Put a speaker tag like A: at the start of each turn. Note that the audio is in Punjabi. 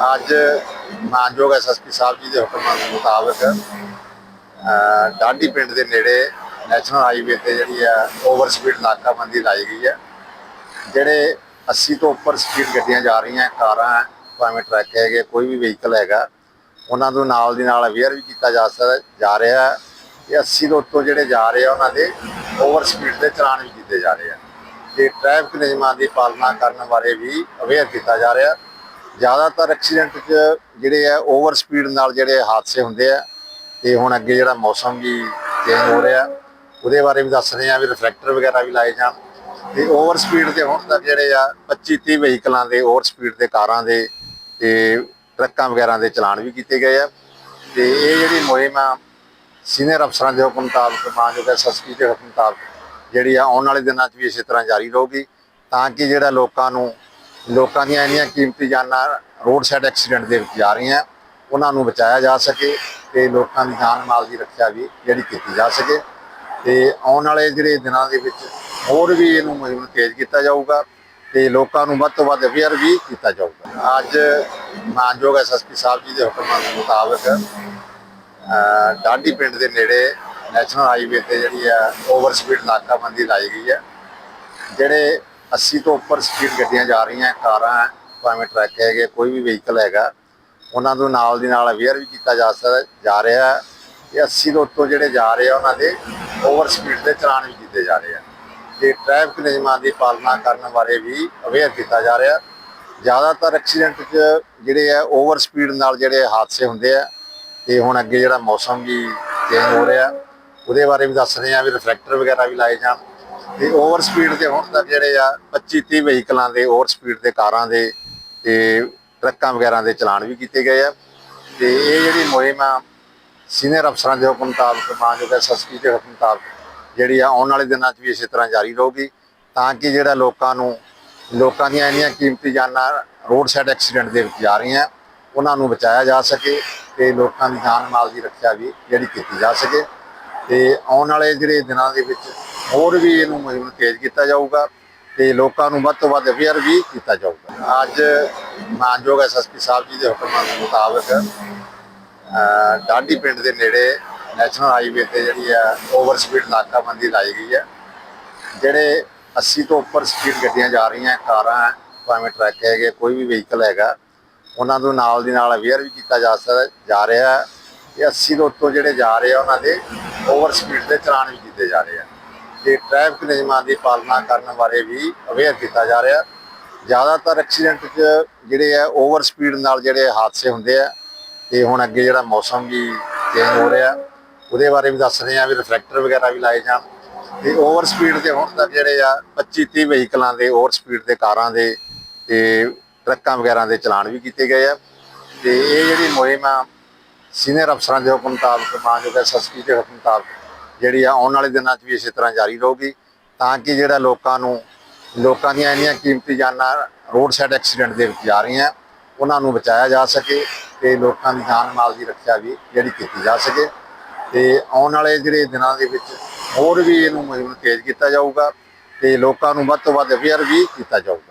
A: ਅੱਜ ਮਾਨਯੋਗ ਐਸਐਸਪੀ ਸਾਹਿਬ ਜੀ ਦੇ ਹੁਕਮਾਂ ਮੁਤਾਬਕ ਅਹ, ਡਾਂਡੀ ਪਿੰਡ ਦੇ ਨੇੜੇ ਨੈਸ਼ਨਲ ਹਾਈਵੇ ਤੇ ਜਿਹੜੀ ਆ ਓਵਰ ਸਪੀਡ ਨਾਕਾਬੰਦੀ ਲਾਈ ਗਈ ਹੈ। ਜਿਹੜੇ 80 ਤੋਂ ਉੱਪਰ ਸਪੀਡ ਗੱਡੀਆਂ ਜਾ ਰਹੀਆਂ ਕਾਰਾਂ ਭਾਵੇਂ ਟਰੱਕ ਹੈਗੇ ਕੋਈ ਵੀ ਵਹੀਕਲ ਹੈਗਾ ਉਹਨਾਂ ਨੂੰ ਨਾਲ ਦੀ ਨਾਲ ਅਵੇਅਰ ਵੀ ਕੀਤਾ ਜਾ ਸਕਦਾ ਜਾ ਰਿਹਾ ਹੈ। ਕਿ 80 ਤੋਂ ਉੱਤੋਂ ਜਿਹੜੇ ਜਾ ਰਹੇ ਆ ਉਹਨਾਂ ਦੇ ਓਵਰ ਸਪੀਡ ਦੇ ਚਲਾਨ ਵੀ ਕੀਤੇ ਜਾ ਰਹੇ ਆ। ਤੇ ਟ੍ਰੈਫਿਕ ਨਿਯਮਾਂ ਦੀ ਪਾਲਣਾ ਕਰਨ ਬਾਰੇ ਵੀ ਅਵੇਅਰ ਕੀਤਾ ਜਾ ਰਿਹਾ। ਜ਼ਿਆਦਾਤਰ ਐਕਸੀਡੈਂਟ 'ਚ ਜਿਹੜੇ ਆ ਓਵਰ ਸਪੀਡ ਨਾਲ ਜਿਹੜੇ ਹਾਦਸੇ ਹੁੰਦੇ ਆ, ਤੇ ਹੁਣ ਅੱਗੇ ਜਿਹੜਾ ਮੌਸਮ ਵੀ ਚੇਂਜ ਹੋ ਰਿਹਾ, ਉਹਦੇ ਬਾਰੇ ਵੀ ਦੱਸ ਰਹੇ ਆ ਵੀ ਰਿਫਲੈਕਟਰ ਵਗੈਰਾ ਵੀ ਲਾਏ ਜਾਣ। ਤੇ ਓਵਰ ਸਪੀਡ ਤੇ ਹੁਣ ਤੱਕ ਜਿਹੜੇ ਆ 25 30 ਵਹੀਕਲਾਂ ਦੇ ਓਵਰ ਸਪੀਡ ਦੇ ਕਾਰਾਂ ਦੇ ਤੇ ਟਰੱਕਾਂ ਵਗੈਰਾ ਦੇ ਚਲਾਨ ਵੀ ਕੀਤੇ ਗਏ ਆ। ਤੇ ਇਹ ਜਿਹੜੀ ਮੁਹਿੰਮ ਆ ਸੀਨੀਅਰ ਅਫਸਰਾਂ ਦੇ ਹੁਕਮ ਮੁਤਾਬਕ, ਮਾਨਯੋਗ ਐਸਐਸਪੀ ਦੇ ਹੁਕਮ ਮੁਤਾਬਕ ਜਿਹੜੀ ਆ, ਆਉਣ ਵਾਲੇ ਦਿਨਾਂ 'ਚ ਵੀ ਇਸੇ ਤਰ੍ਹਾਂ ਜਾਰੀ ਰਹੂਗੀ, ਤਾਂ ਕਿ ਜਿਹੜਾ ਲੋਕਾਂ ਨੂੰ ਲੋਕਾਂ ਦੀਆਂ ਇੰਨੀਆਂ ਕੀਮਤੀ ਜਾਨਾਂ ਰੋਡ ਸਾਈਡ ਐਕਸੀਡੈਂਟ ਦੇ ਵਿੱਚ ਜਾ ਰਹੀਆਂ। ਉਹਨਾਂ ਨੂੰ ਬਚਾਇਆ ਜਾ ਸਕੇ ਤੇ ਲੋਕਾਂ ਦੀ ਜਾਨ ਮਾਲ ਦੀ ਰੱਖਿਆ ਵੀ ਜਿਹੜੀ ਕੀਤੀ ਜਾ ਸਕੇ। ਤੇ ਆਉਣ ਵਾਲੇ ਜਿਹੜੇ ਦਿਨਾਂ ਦੇ ਵਿੱਚ ਹੋਰ ਵੀ ਇਹਨੂੰ ਮੁਹਿੰਮ ਤੇਜ਼ ਕੀਤਾ ਜਾਊਗਾ ਤੇ ਲੋਕਾਂ ਨੂੰ ਵੱਧ ਤੋਂ ਵੱਧ ਅਵੇਅਰ ਵੀ ਕੀਤਾ ਜਾਊਗਾ। ਅੱਜ ਮਾਨਯੋਗ ਐਸਐਸਪੀ ਸਾਹਿਬ ਜੀ ਦੇ ਹੁਕਮਾਂ ਦੇ ਮੁਤਾਬਕ, ਅਹ ਡਾਂਡੀ ਪਿੰਡ ਦੇ ਨੇੜੇ ਨੈਸ਼ਨਲ ਹਾਈਵੇ ਤੇ ਜਿਹੜੀ ਆ ਓਵਰ ਸਪੀਡ ਨਾਕਾਬੰਦੀ ਲਾਈ ਗਈ ਹੈ। ਜਿਹੜੇ 80 ਤੋਂ ਉੱਪਰ ਸਪੀਡ ਗੱਡੀਆਂ ਜਾ ਰਹੀਆਂ, ਕਾਰਾਂ ਭਾਵੇਂ ਟਰੱਕ ਹੈਗੇ, ਕੋਈ ਵੀ ਵਹੀਕਲ ਹੈਗਾ, ਉਹਨਾਂ ਨੂੰ ਨਾਲ ਦੀ ਨਾਲ ਅਵੇਅਰ ਵੀ ਕੀਤਾ ਜਾ ਸਕਦਾ, ਜਾ ਰਿਹਾ ਹੈ ਕਿ 80 ਤੋਂ ਉੱਤੋਂ ਜਿਹੜੇ ਜਾ ਰਹੇ ਆ, ਉਹਨਾਂ ਦੇ ਓਵਰ ਸਪੀਡ ਦੇ ਚਲਾਨ ਵੀ ਕੀਤੇ ਜਾ ਰਹੇ ਆ। ਤੇ ਟ੍ਰੈਫਿਕ ਨਿਯਮਾਂ ਦੀ ਪਾਲਣਾ ਕਰਨ ਬਾਰੇ ਵੀ ਅਵੇਅਰ ਕੀਤਾ ਜਾ ਰਿਹਾ। ਜ਼ਿਆਦਾਤਰ ਐਕਸੀਡੈਂਟ 'ਚ ਜਿਹੜੇ ਆ ਓਵਰ ਸਪੀਡ ਨਾਲ ਜਿਹੜੇ ਹਾਦਸੇ ਹੁੰਦੇ ਆ, ਤੇ ਹੁਣ ਅੱਗੇ ਜਿਹੜਾ ਮੌਸਮ ਵੀ ਚੇਂਜ ਹੋ ਰਿਹਾ, ਉਹਦੇ ਬਾਰੇ ਵੀ ਦੱਸ ਰਹੇ ਆ, ਵੀ ਰਿਫਲੈਕਟਰ ਵਗੈਰਾ ਵੀ ਲਾਏ ਜਾਣ। ਤੇ ਓਵਰ ਸਪੀਡ ਤੇ ਹੁਣ ਤੱਕ ਜਿਹੜੇ ਆ 25 30 ਵਹੀਕਲਾਂ ਦੇ ਓਵਰ ਸਪੀਡ ਦੇ ਕਾਰਾਂ ਦੇ ਤੇ ਟਰੱਕਾਂ ਵਗੈਰਾ ਦੇ ਚਲਾਨ ਵੀ ਕੀਤੇ ਗਏ ਆ। ਤੇ ਇਹ ਜਿਹੜੀ ਮੁਹਿੰਮ ਆ ਸੀਨੀਅਰ ਅਫਸਰਾਂ ਦੇ ਹੁਕਮ ਮੁਤਾਬਕ, ਮਾਨਯੋਗ ਐਸਐਸਪੀ ਦੇ ਹੁਕਮ ਮੁਤਾਬਕ ਜਿਹੜੀ ਆ, ਆਉਣ ਵਾਲੇ ਦਿਨਾਂ 'ਚ ਵੀ ਇਸੇ ਤਰ੍ਹਾਂ ਜਾਰੀ ਰਹੂਗੀ ਤਾਂ ਕਿ ਜਿਹੜਾ ਲੋਕਾਂ ਨੂੰ, ਲੋਕਾਂ ਦੀਆਂ ਇੰਨੀਆਂ ਕੀਮਤੀ ਜਾਨਾਂ ਰੋਡ ਸਾਈਡ ਐਕਸੀਡੈਂਟ ਦੇ ਵਿੱਚ ਜਾ ਰਹੀਆਂ, ਉਹਨਾਂ ਨੂੰ ਬਚਾਇਆ ਜਾ ਸਕੇ ਤੇ ਲੋਕਾਂ ਦੀ ਜਾਨ ਮਾਲ ਦੀ ਰੱਖਿਆ ਵੀ ਜਿਹੜੀ ਕੀਤੀ ਜਾ ਸਕੇ। ਤੇ ਆਉਣ ਵਾਲੇ ਜਿਹੜੇ ਦਿਨਾਂ ਦੇ ਵਿੱਚ ਹੋਰ ਵੀ ਇਹਨੂੰ ਮੁਹਿੰਮ ਤੇਜ਼ ਕੀਤਾ ਜਾਊਗਾ ਤੇ ਲੋਕਾਂ ਨੂੰ ਵੱਧ ਤੋਂ ਵੱਧ ਅਵੇਅਰ ਵੀ ਕੀਤਾ ਜਾਊਗਾ। ਅੱਜ ਮਾਨਯੋਗ ਐਸਐਸਪੀ ਸਾਹਿਬ ਜੀ ਦੇ ਹੁਕਮਾਂ ਮੁਤਾਬਕ, ਅਹ, ਡਾਂਡੀ ਪਿੰਡ ਦੇ ਨੇੜੇ ਨੈਸ਼ਨਲ ਹਾਈਵੇ ਤੇ ਜਿਹੜੀ ਆ ਓਵਰ ਸਪੀਡ ਨਾਕਾਬੰਦੀ ਲਾਈ ਗਈ ਹੈ। ਜਿਹੜੇ 80 ਤੋਂ ਉੱਪਰ ਸਪੀਡ ਗੱਡੀਆਂ ਜਾ ਰਹੀਆਂ, ਕਾਰਾਂ, ਭਾਵੇਂ ਟਰੱਕ ਹੈਗੇ, ਕੋਈ ਵੀ ਵਹੀਕਲ ਹੈਗਾ, ਉਹਨਾਂ ਨੂੰ ਨਾਲ ਦੀ ਨਾਲ ਅਵੇਅਰ ਵੀ ਕੀਤਾ ਜਾ ਸਕਦਾ ਜਾ ਰਿਹਾ ਹੈ। ਕਿ 80 ਤੋਂ ਉੱਤੋਂ ਜਿਹੜੇ ਜਾ ਰਹੇ ਆ, ਉਹਨਾਂ ਦੇ ਓਵਰ ਸਪੀਡ ਦੇ ਚਲਾਨ ਵੀ ਕੀਤੇ ਜਾ ਰਹੇ ਆ। ਤੇ ਟ੍ਰੈਫਿਕ ਨਿਯਮਾਂ ਦੀ ਪਾਲਣਾ ਕਰਨ ਬਾਰੇ ਵੀ ਅਵੇਅਰ ਕੀਤਾ ਜਾ ਰਿਹਾ। ਜ਼ਿਆਦਾਤਰ ਐਕਸੀਡੈਂਟ 'ਚ ਜਿਹੜੇ ਆ ਓਵਰ ਸਪੀਡ ਨਾਲ ਜਿਹੜੇ ਹਾਦਸੇ ਹੁੰਦੇ ਆ, ਤੇ ਹੁਣ ਅੱਗੇ ਜਿਹੜਾ ਮੌਸਮ ਵੀ ਚੇਂਜ ਹੋ ਰਿਹਾ, ਉਹਦੇ ਬਾਰੇ ਵੀ ਦੱਸ ਰਹੇ ਆ ਵੀ ਰਿਫਲੈਕਟਰ ਵਗੈਰਾ ਵੀ ਲਾਏ ਜਾਣ। ਤੇ ਓਵਰ ਸਪੀਡ ਤੇ ਹੁਣ ਤੱਕ ਜਿਹੜੇ ਆ 25 30 ਵਹੀਕਲਾਂ ਦੇ ਓਵਰ ਸਪੀਡ ਦੇ ਕਾਰਾਂ ਦੇ ਤੇ ਟਰੱਕਾਂ ਵਗੈਰਾ ਦੇ ਚਲਾਨ ਵੀ ਕੀਤੇ ਗਏ ਆ। ਤੇ ਇਹ ਜਿਹੜੀ ਮੁਹਿੰਮ ਆ ਸੀਨੀਅਰ ਅਫਸਰਾਂ ਦੇ ਹੁਕਮ ਮੁਤਾਬਕ, ਮਾਨਯੋਗ ਐਸਐਸਪੀ ਦੇ ਹੁਕਮ ਮੁਤਾਬਕ ਜਿਹੜੀ ਆ, ਆਉਣ ਵਾਲੇ ਦਿਨਾਂ 'ਚ ਵੀ ਇਸੇ ਤਰ੍ਹਾਂ ਜਾਰੀ ਰਹੂਗੀ। ਤਾਂ ਕਿ ਜਿਹੜਾ ਲੋਕਾਂ ਨੂੰ, ਲੋਕਾਂ ਦੀਆਂ ਇੰਨੀਆਂ ਕੀਮਤੀ ਜਾਨਾਂ ਰੋਡ ਸਾਈਡ ਐਕਸੀਡੈਂਟ ਦੇ ਵਿੱਚ ਜਾ ਰਹੀਆਂ, ਉਹਨਾਂ ਨੂੰ ਬਚਾਇਆ ਜਾ ਸਕੇ ਤੇ ਲੋਕਾਂ ਦੀ ਜਾਨ ਮਾਲ ਦੀ ਰੱਖਿਆ ਵੀ ਜਿਹੜੀ ਕੀਤੀ ਜਾ ਸਕੇ। ਤੇ ਆਉਣ ਵਾਲੇ ਜਿਹੜੇ ਦਿਨਾਂ ਦੇ ਵਿੱਚ ਹੋਰ ਵੀ ਇਹਨੂੰ ਮੁਹਿੰਮ ਤੇਜ਼ ਕੀਤਾ ਜਾਊਗਾ ਤੇ ਲੋਕਾਂ ਨੂੰ ਵੱਧ ਤੋਂ ਵੱਧ ਅਵੇਅਰ ਵੀ ਕੀਤਾ ਜਾਊਗਾ।